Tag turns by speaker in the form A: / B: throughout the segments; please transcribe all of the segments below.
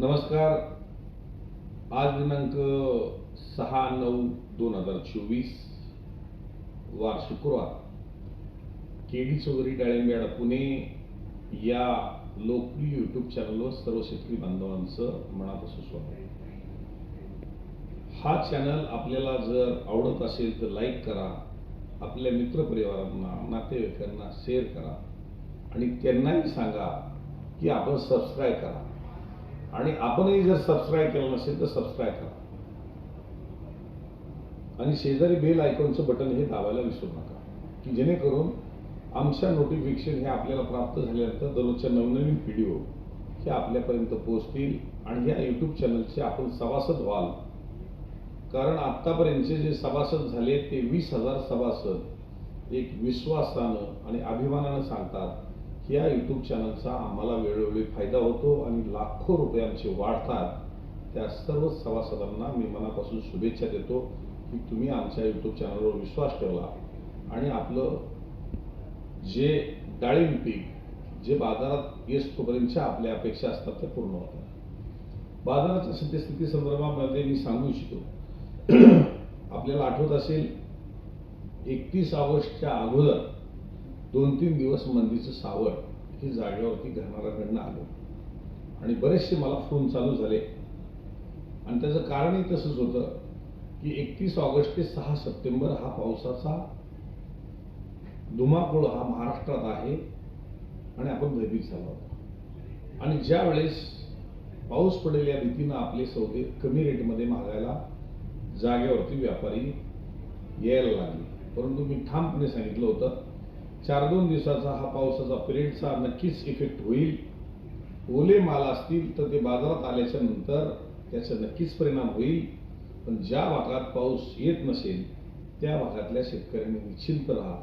A: नमस्कार. आज दिनांक सहा नऊ दोन हजार चोवीस वार शुक्रवार. केडी चौधरी डाळिंबेडा पुणे या लोकप्रिय यूट्यूब चॅनलवर सर्व शेतकरी बांधवांचं मनापासून स्वागत हा चॅनल आपल्याला जर आवडत असेल तर लाईक करा. आपल्या मित्रपरिवारांना नातेवाईकांना शेअर करा. आणि त्यांनाही सांगा की आपण सबस्क्राईब करा. आणि आपणही जर सबस्क्राईब केलं नसेल तर सबस्क्राईब करा. आणि शेजारी बेल आयकॉनचं बटन हे दाबायला विसरू नका. की जेणेकरून आमच्या नोटिफिकेशन हे आपल्याला प्राप्त झाल्यानंतर दररोजच्या नवनवीन व्हिडिओ हे आपल्यापर्यंत पोहोचतील आणि या यूट्यूब चॅनलचे आपण सभासद व्हाल. कारण आत्तापर्यंतचे जे सभासद झाले ते वीस हजार सभासद एक विश्वासानं आणि अभिमानानं सांगतात. या यूट्यूब चॅनलचा आम्हाला वेळोवेळी फायदा होतो आणि लाखो रुपये आमचे वाढतात. त्या सर्व सभासदांना मी मनापासून शुभेच्छा देतो की तुम्ही आमच्या यूट्यूब चॅनलवर विश्वास ठेवला. आणि आपलं जे डाळिंब पीक जे बाजारात येतोपर्यंतच्या आपल्या अपेक्षा असतात त्या पूर्ण होतात. बाजाराच्या सद्यस्थिती संदर्भामध्ये मी सांगू इच्छितो. आपल्याला आठवत असेल एकतीस ऑगस्टच्या अगोदर दोन तीन दिवस मंदीचं सावट. हे जागेवरती घडणाऱ्याकडनं आलो. आणि बरेचसे मला फोन चालू झाले. आणि त्याचं कारणही तसंच होतं की एकतीस ऑगस्ट ते सहा सप्टेंबर हा पावसाचा धुमाकूळ हा महाराष्ट्रात आहे आणि आपण भयभीत झालो आहोत. आणि ज्या वेळेस पाऊस पडेल या भीतीनं आपले सौदे कमी रेटमध्ये मागायला जागेवरती व्यापारी यायला लागले. परंतु मी ठामपणे सांगितलं होतं चार दोन दिवसाचा हा पावसाचा पिरियडचा नक्कीच इफेक्ट होईल. ओले माल असतील तर ते बाजारात आल्याच्यानंतर त्याचा नक्कीच परिणाम होईल. पण ज्या भागात पाऊस येत नसेल त्या भागातल्या शेतकऱ्यांनी निश्चिंत राहा.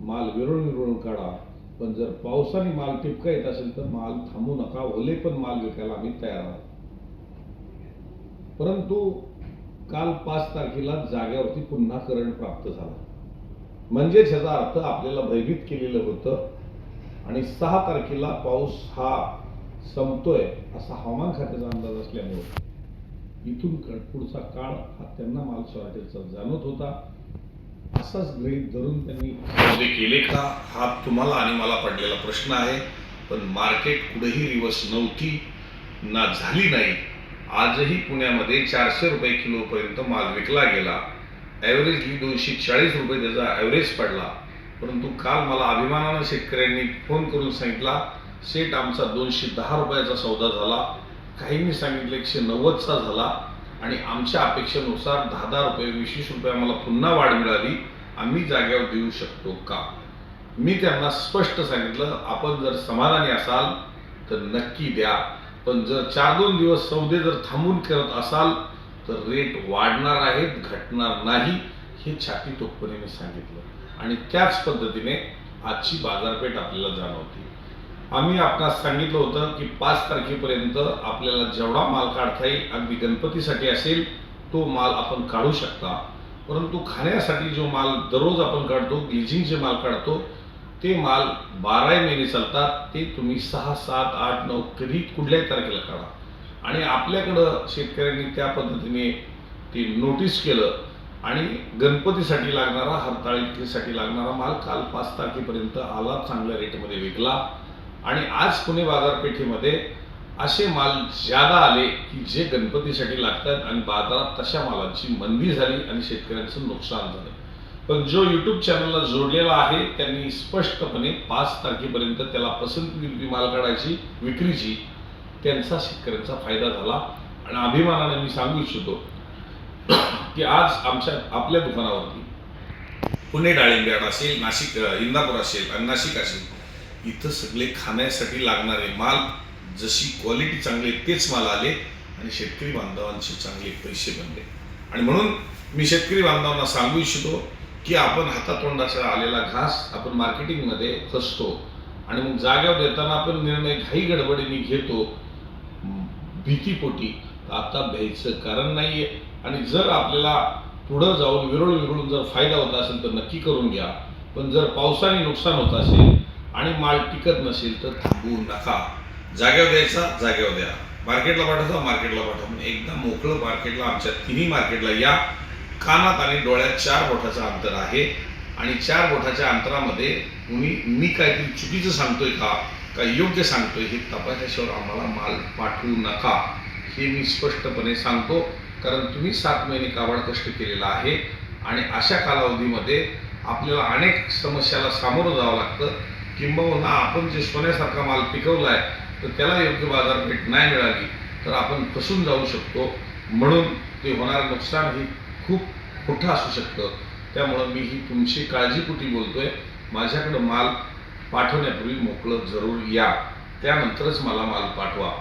A: माल विरळून विरळून काढा. पण जर पावसाने माल टिपका येत असेल तर माल थांबू नका. ओले पण माल विकायला आम्ही तयार आहोत. परंतु काल पाच तारखेला जाग्यावरती पुन्हा करंट प्राप्त झाला. म्हणजेच ह्याचा अर्थ आपल्याला भयभीत केलेलं होतं. आणि सहा तारखेला पाऊस हा संपतोय असा हवामान खात्याचा अंदाज असल्यामुळे. इथून पुढचा काळ हा त्यांना माल स्वराज्याचा जाणवत होता. असाच गृहीत धरून त्यांनी केले का? हा तुम्हाला आणि मला पडलेला प्रश्न आहे. पण मार्केट कुठेही रिवर्स नव्हती ना झाली नाही. आजही पुण्यामध्ये चारशे रुपये किलोपर्यंत माल विकला गेला. ॲव्हरेजली दोनशे चाळीस रुपये त्याचा ॲव्हरेज पडला. परंतु काल मला अभिमानानं शेतकऱ्यांनी फोन करून सांगितला सेट आमचा दोनशे दहा रुपयाचा सौदा झाला. काहींनी सांगितलं एकशे नव्वदचा झाला आणि आमच्या अपेक्षेनुसार दहा दहा रुपये वीस वीस रुपये आम्हाला पुन्हा वाढ मिळाली. आम्ही जाग्यावर देऊ शकतो का? मी त्यांना स्पष्ट सांगितलं आपण जर समाधानी असाल तर नक्की द्या. पण जर चार दोन दिवस सौदे जर थांबून करत असाल तर रेट वाढणार आहेत घटणार नाही हे छाती टोकपणे मी सांगितलं. आणि त्याच पद्धतीने आजची बाजारपेठ आपल्याला जाणवते. आम्ही आपणास सांगितलं होतं की पाच तारखेपर्यंत आपल्याला जेवढा माल काढता येईल अगदी गणपतीसाठी असेल तो माल आपण काढू शकता. परंतु खाण्यासाठी जो माल दररोज आपण काढतो ग्लिजिंगचे माल काढतो ते माल बाराही महिने चालतात ते तुम्ही सहा सात आठ नऊ कधी कुठल्याही तारखेला काढा. आणि आपल्याकडं शेतकऱ्यांनी त्या पद्धतीने ते नोटीस केलं आणि गणपतीसाठी लागणारा हरताळीसाठी लागणारा माल काल पाच तारखेपर्यंत आला चांगल्या रेटमध्ये विकला. आणि आज पुणे बाजारपेठेमध्ये असे माल ज्यादा आले की जे गणपतीसाठी लागतात आणि बाजारात तशा मालाची मंदी झाली आणि शेतकऱ्यांचं नुकसान झालं. पण जो यूट्यूब चॅनलला जोडलेला आहे त्यांनी स्पष्टपणे पाच तारखेपर्यंत त्याला पसंती माल काढायची विक्रीची त्यांचा शेतकऱ्यांचा फायदा झाला. आणि अभिमानाने मी सांगू इच्छितो की आज आमच्या आपल्या दुकानावरती पुणे डाळिंब्याड असेल नाशिक इंदापूर असेल आणि नाशिक असेल इथं सगळे खाण्यासाठी लागणारे माल जशी क्वालिटी चांगली तेच माल आले आणि शेतकरी बांधवांचे चांगले पैसे बनले. आणि म्हणून मी शेतकरी बांधवांना सांगू इच्छितो की आपण हातातोंडाचा आलेला घास आपण मार्केटिंगमध्ये फसतो आणि मग जाग्यावर देताना आपण निर्णय घाई गडबडीने घेतो भीतीपोटी. तर आता भ्यायचं कारण नाही आहे आणि जर आपल्याला पुढं जाऊन विरळ विरळून जर फायदा होत असेल तर नक्की करून घ्या. पण जर पावसाने नुकसान होत असेल आणि माल टिकत नसेल तर थांबवू नका. जाग्यावर द्यायचा जाग्यावर द्या. मार्केटला पाठवता मार्केटला पाठवा. पण एकदा मोकळं मार्केटला आमच्या तिन्ही मार्केटला या. कानात आणि डोळ्यात चार बोटाचं अंतर आहे. आणि चार बोटाच्या अंतरामध्ये तुम्ही मी काहीतरी चुकीचं सांगतोय का? का योग्य सांगतोय हे तपासल्याशिवाय आम्हाला माल पाठवू नका हे मी स्पष्टपणे सांगतो. कारण तुम्ही सात महिने काबाड कष्ट केलेला आहे आणि अशा कालावधीमध्ये आपल्याला अनेक समस्याला सामोरं जावं लागतं. किंबहुना आपण जे सोन्यासारखा माल पिकवला आहे तर त्याला योग्य बाजारपेठ नाही मिळाली तर आपण फसून जाऊ शकतो. म्हणून ते होणारं नुकसान हे खूप मोठं असू शकतं. त्यामुळं मी ही तुमची काळजीपुटी बोलतोय. माझ्याकडं माल पाठवण्यापूर्वी मोकळं जरूर या. त्यानंतरच मला माल पाठवा.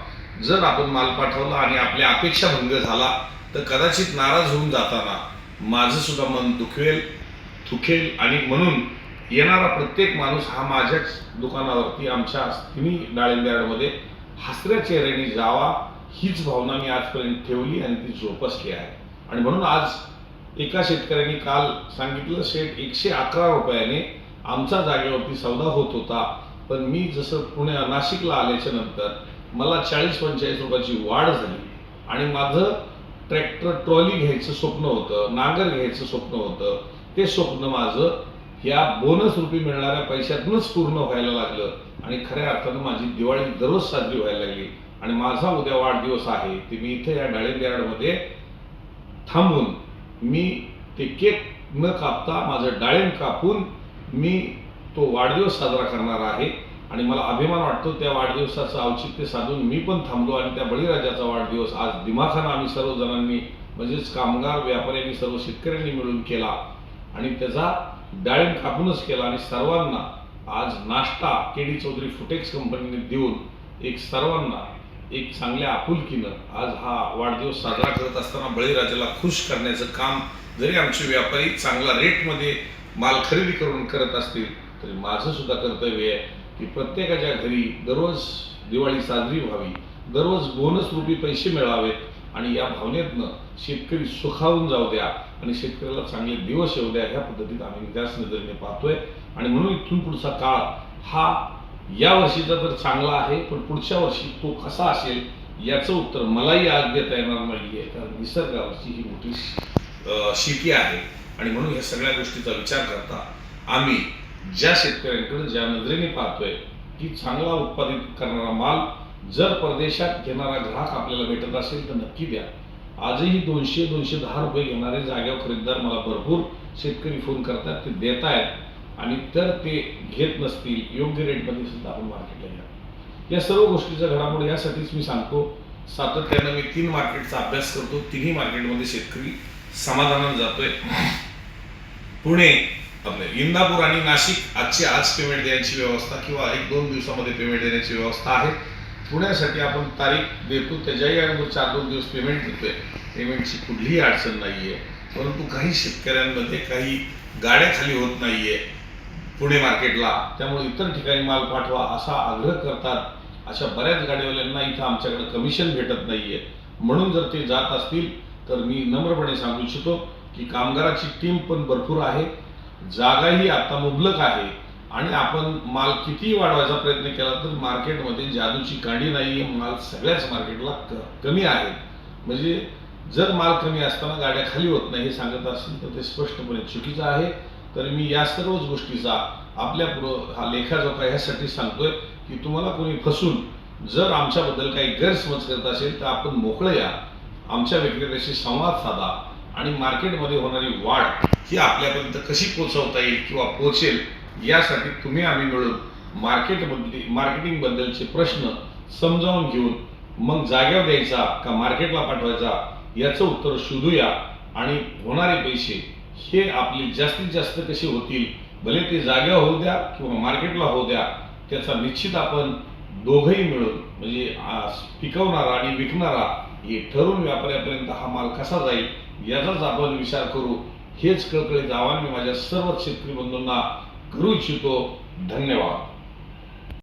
A: जर आपण माल पाठवला आणि आपल्या अपेक्षा भंग झाला तर कदाचित नाराज होऊन जाताना माझं सुद्धा मन दुखवेल थुकेल आणि म्हणून येणारा प्रत्येक माणूस हा माझ्याच दुकानावरती आमच्या तिन्ही डाळिंब्यामध्ये हसऱ्या चेहऱ्याने जावा हीच भावना मी आजपर्यंत ठेवली आणि ती जोपासली आहे. आणि म्हणून आज एका शेतकऱ्याने काल सांगितलं शेठ एकशे अकरा रुपयाने आमच्या जागेवरती सौदा होत होता. पण मी जसं पुण्या नाशिकला आल्याच्यानंतर मला चाळीस पंचेचाळीस रुपयाची वाढ झाली. आणि माझं ट्रॅक्टर ट्रॉली घ्यायचं स्वप्न होतं नांगर घ्यायचं स्वप्न होतं. ते स्वप्न माझं या बोनस रुपी मिळणाऱ्या पैशातूनच पूर्ण व्हायला लागलं. आणि खऱ्या अर्थानं माझी दिवाळी दररोज साजरी व्हायला लागली. आणि माझा उद्या वाढदिवस आहे ते मी इथे या डाळिंब यार्डमध्ये थांबून मी ते केक न कापता माझं डाळिंब कापून मी तो वाढदिवस साजरा करणार आहे आणि मला अभिमान वाटतो त्या वाढदिवसाचं औचित्य साधून मी पण थांबलो आणि त्या बळीराजाचा वाढदिवस आज दिमाखानं आम्ही सर्वजणांनी म्हणजेच कामगार व्यापाऱ्यांनी सर्व शेतकऱ्यांनी मिळून केला आणि त्याचा डाळिंब कापूनच केला आणि सर्वांना आज नाश्ता के डी चौधरी फुटेक्स कंपनीने देऊन एक सर्वांना एक चांगल्या आपुलकीनं आज हा वाढदिवस साजरा करत असताना बळीराजाला खुश करण्याचं काम जरी आमचे व्यापारी चांगला रेटमध्ये माल खरेदी करून करत असतील तरी माझं सुद्धा कर्तव्य आहे की प्रत्येकाच्या घरी दररोज दिवाळी साजरी व्हावी दररोज बोनस रुपी पैसे मिळावेत आणि या भावनेतनं शेतकरी सुखावून जाऊ द्या आणि शेतकऱ्याला चांगले दिवस येऊ द्या ह्या पद्धतीत आम्ही त्याच नजरेने पाहतोय. आणि म्हणून इथून पुढचा काळ हा या वर्षीचा तर चांगला आहे पण पुढच्या वर्षी तो कसा असेल याचं उत्तर मलाही आज देता येणार नाही आहे कारण निसर्गावरची ही मोठी शेती आहे. आणि म्हणून या सगळ्या गोष्टीचा विचार करता आम्ही ज्या शेतकऱ्यांकडे ज्या नजरेने पाहतोय की चांगला उत्पादित करणारा माल जर परदेशात घेणारा ग्राहक आपल्याला भेटत असेल तर नक्की द्या. आजही दोनशे दोनशे दहा रुपये घेणारे जाग्यावर खरेदीदार मला भरपूर शेतकरी फोन करतात ते देत आहेत आणि तर ते घेत नसतील योग्य रेटमध्ये सुद्धा आपण मार्केटला घ्या या सर्व गोष्टीचा घडामोडी यासाठीच मी सांगतो. सातत्यानं मी तीन मार्केटचा अभ्यास करतो. तिन्ही मार्केटमध्ये शेतकरी समाधानानं जातोय. पुणे आपले इंदापूर आणि नाशिक आजची आज पेमेंट देण्याची व्यवस्था किंवा एक दोन दिवसामध्ये पेमेंट देण्याची व्यवस्था आहे. पुण्यासाठी आपण तारीख देतो त्याच्याही अगोदर चार दोन दिवस पेमेंट देतोय पेमेंटची कुठलीही अडचण नाही आहे परंतु काही शेतकऱ्यांमध्ये काही गाड्या खाली होत नाही आहे पुणे मार्केटला. त्यामुळे इतर ठिकाणी माल पाठवा असा आग्रह करतात. अशा बऱ्याच गाडीवाल्यांना इथं आमच्याकडे कमिशन भेटत नाही आहे म्हणून जर ते जात असतील तर मी नम्रपणे सांगू इच्छितो की कामगाराची टीम पण भरपूर आहे. जागाही आता मुबलक आहे. आणि आपण माल कितीही वाढवायचा प्रयत्न केला तर मार्केटमध्ये जादूची कांडी नाही माल सगळ्याच मार्केटला कमी आहे. म्हणजे जर माल कमी असताना गाड्या खाली होत नाही हे सांगत असेल तर ते स्पष्टपणे चुकीचं आहे. तर मी या सर्वच गोष्टीचा आपल्या पुर हा लेखाजोखा ह्यासाठी सांगतोय की तुम्हाला कोणी फसून जर आमच्याबद्दल काही गैरसमज करत असेल तर आपण मोकळं या. आमच्या विक्रेत्याशी संवाद साधा. आणि मार्केटमध्ये होणारी वाढ ही आपल्यापर्यंत कशी पोचवता येईल किंवा पोचेल यासाठी तुम्ही आम्ही मिळून मार्केटमधली मार्केटिंगबद्दलचे प्रश्न समजावून घेऊन मग जाग्यावर द्यायचा का मार्केटला पाठवायचा याचं उत्तर शोधूया आणि होणारे पैसे हे आपले जास्तीत जास्त कसे होतील भले ते जाग्यावर होऊ द्या किंवा मार्केटला होऊ द्या त्याचा निश्चित आपण दोघंही मिळून म्हणजे पिकवणारा आणि विकणारा हे ठरवून व्यापाऱ्यापर्यंत हा माल कसा जाईल याचाच आपण विचार करू. हेच कळकळीत आव्हान मी माझ्या सर्व शेतकरी बंधूंना करू इच्छितो. धन्यवाद.